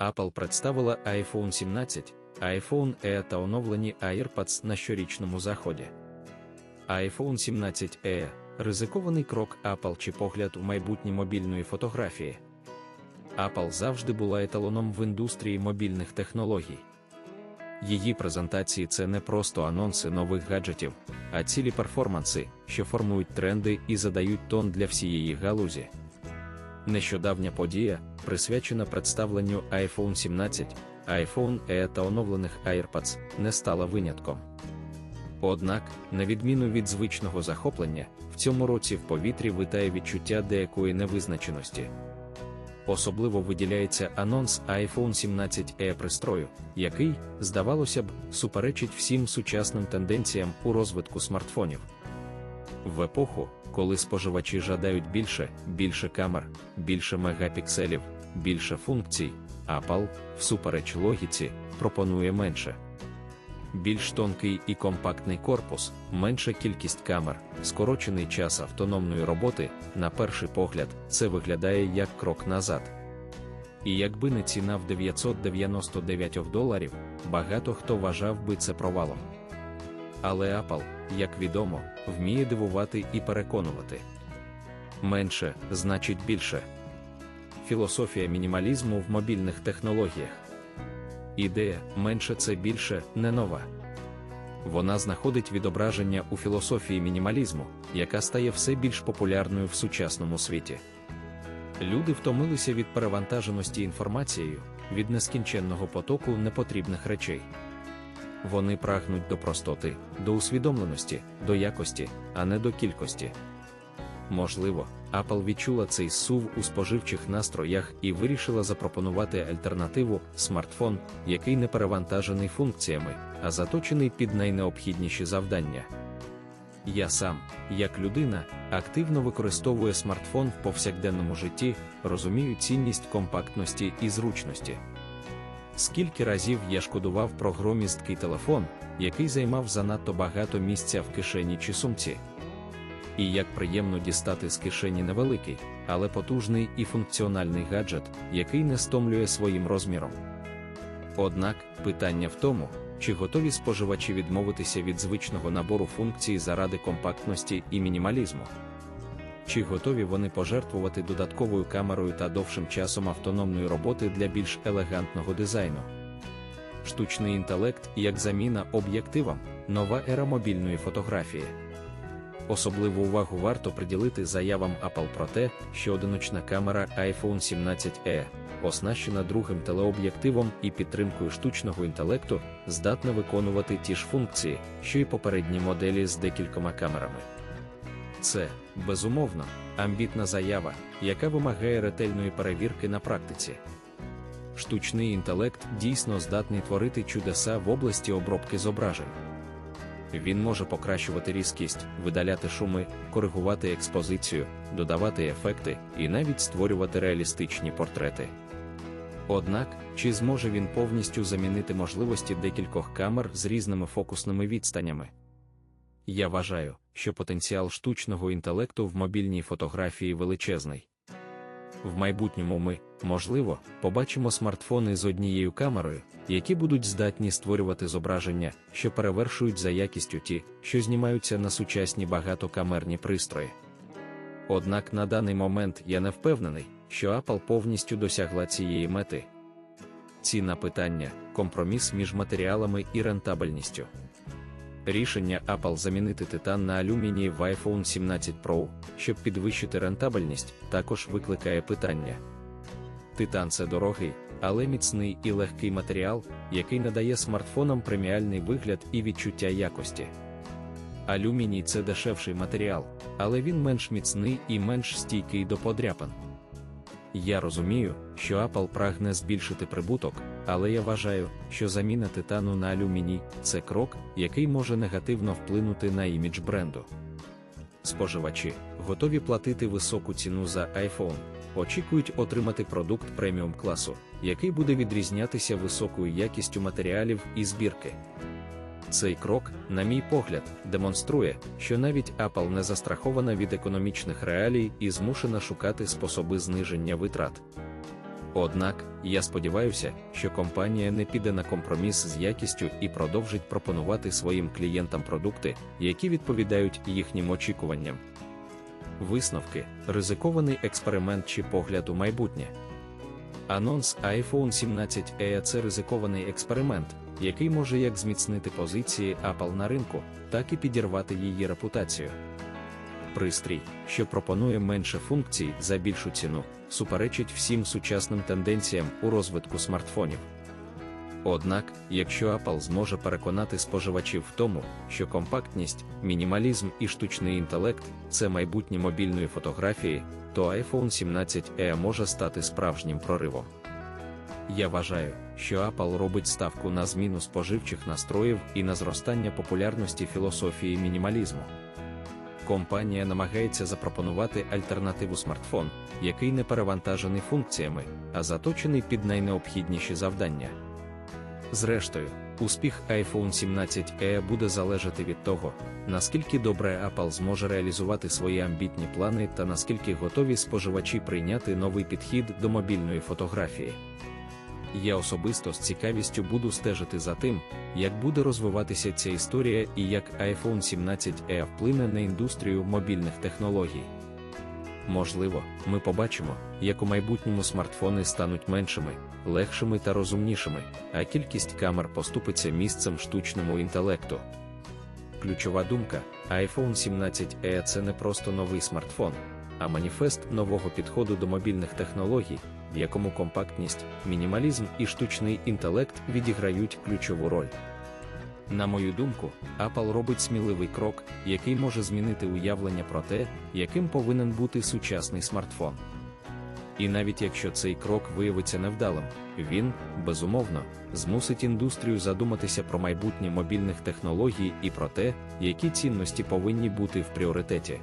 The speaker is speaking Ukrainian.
Apple представила iPhone 17, iPhone E та оновлені AirPods на щорічному заході. iPhone 17e ризикований крок Apple чи погляд у майбутнє мобільної фотографії. Apple завжди була еталоном в індустрії мобільних технологій. Її презентації це не просто анонси нових гаджетів, а цілі перформанси, що формують тренди і задають тон для всієї галузі. Нещодавня подія, присвячена представленню iPhone 17, iPhone E та оновлених AirPods, не стала винятком. Однак, на відміну від звичного захоплення, в цьому році в повітрі витає відчуття деякої невизначеності. Особливо виділяється анонс iPhone 17 e пристрою, який, здавалося б, суперечить всім сучасним тенденціям у розвитку смартфонів. В епоху, коли споживачі жадають більше, більше камер, більше мегапікселів, більше функцій, Apple, всупереч логіці, пропонує менше. Більш тонкий і компактний корпус, менша кількість камер, скорочений час автономної роботи, на перший погляд, це виглядає як крок назад. І якби не ціна в 999 доларів, багато хто вважав би це провалом. Але Apple, як відомо, вміє дивувати і переконувати. Менше значить більше. Філософія мінімалізму в мобільних технологіях. Ідея менше це більше не нова. Вона знаходить відображення у філософії мінімалізму, яка стає все більш популярною в сучасному світі. Люди втомилися від перевантаженості інформацією, від нескінченного потоку непотрібних речей. Вони прагнуть до простоти, до усвідомленості, до якості, а не до кількості. Можливо, Apple відчула цей сув у споживчих настроях і вирішила запропонувати альтернативу смартфон, який не перевантажений функціями, а заточений під найнеобхідніші завдання. Я сам, як людина, активно використовую смартфон в повсякденному житті, розумію цінність компактності і зручності. Скільки разів я шкодував про громісткий телефон, який займав занадто багато місця в кишені чи сумці. І як приємно дістати з кишені невеликий, але потужний і функціональний гаджет, який не стомлює своїм розміром. Однак питання в тому, чи готові споживачі відмовитися від звичного набору функцій заради компактності і мінімалізму. Чи готові вони пожертвувати додатковою камерою та довшим часом автономної роботи для більш елегантного дизайну? Штучний інтелект як заміна об'єктивам, нова ера мобільної фотографії. Особливу увагу варто приділити заявам Apple про те, що одиночна камера iPhone 17e, оснащена другим телеоб'єктивом і підтримкою штучного інтелекту, здатна виконувати ті ж функції, що й попередні моделі з декількома камерами. Це, безумовно, амбітна заява, яка вимагає ретельної перевірки на практиці. Штучний інтелект дійсно здатний творити чудеса в області обробки зображень. Він може покращувати різкість, видаляти шуми, коригувати експозицію, додавати ефекти і навіть створювати реалістичні портрети. Однак, чи зможе він повністю замінити можливості декількох камер з різними фокусними відстанями? Я вважаю, що потенціал штучного інтелекту в мобільній фотографії величезний. В майбутньому ми, можливо, побачимо смартфони з однією камерою, які будуть здатні створювати зображення, що перевершують за якістю ті, що знімаються на сучасні багатокамерні пристрої. Однак на даний момент я не впевнений, що Apple повністю досягла цієї мети. Ціна питання компроміс між матеріалами і рентабельністю. Рішення Apple замінити титан на алюміній в iPhone 17 Pro, щоб підвищити рентабельність, також викликає питання. Титан це дорогий, але міцний і легкий матеріал, який надає смартфонам преміальний вигляд і відчуття якості. Алюміній це дешевший матеріал, але він менш міцний і менш стійкий до подряпин. Я розумію, що Apple прагне збільшити прибуток, але я вважаю, що заміна титану на алюміній це крок, який може негативно вплинути на імідж бренду. Споживачі готові платити високу ціну за iPhone, очікують отримати продукт преміум класу, який буде відрізнятися високою якістю матеріалів і збірки. Цей крок, на мій погляд, демонструє, що навіть Apple не застрахована від економічних реалій і змушена шукати способи зниження витрат. Однак, я сподіваюся, що компанія не піде на компроміс з якістю і продовжить пропонувати своїм клієнтам продукти, які відповідають їхнім очікуванням. Висновки, ризикований експеримент чи погляд у майбутнє. Анонс iPhone 17 e це ризикований експеримент, який може як зміцнити позиції Apple на ринку, так і підірвати її репутацію. Пристрій, що пропонує менше функцій за більшу ціну, суперечить всім сучасним тенденціям у розвитку смартфонів. Однак, якщо Apple зможе переконати споживачів в тому, що компактність, мінімалізм і штучний інтелект це майбутнє мобільної фотографії, то iPhone 17 e може стати справжнім проривом. Я вважаю, що Apple робить ставку на зміну споживчих настроїв і на зростання популярності філософії мінімалізму. Компанія намагається запропонувати альтернативу смартфон, який не перевантажений функціями, а заточений під найнеобхідніші завдання. Зрештою, успіх iPhone 17 e буде залежати від того, наскільки добре Apple зможе реалізувати свої амбітні плани та наскільки готові споживачі прийняти новий підхід до мобільної фотографії. Я особисто з цікавістю буду стежити за тим, як буде розвиватися ця історія і як iPhone 17 e вплине на індустрію мобільних технологій. Можливо, ми побачимо, як у майбутньому смартфони стануть меншими, легшими та розумнішими, а кількість камер поступиться місцем штучному інтелекту. Ключова думка: iPhone 17 e це не просто новий смартфон, а маніфест нового підходу до мобільних технологій, в якому компактність, мінімалізм і штучний інтелект відіграють ключову роль. На мою думку, Apple робить сміливий крок, який може змінити уявлення про те, яким повинен бути сучасний смартфон. І навіть якщо цей крок виявиться невдалим, він, безумовно, змусить індустрію задуматися про майбутнє мобільних технологій і про те, які цінності повинні бути в пріоритеті.